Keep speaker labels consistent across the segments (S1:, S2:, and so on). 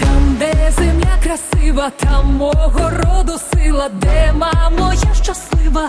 S1: Там, де земля красива, там мого роду сила, де мамо, я щаслива,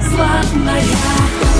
S1: то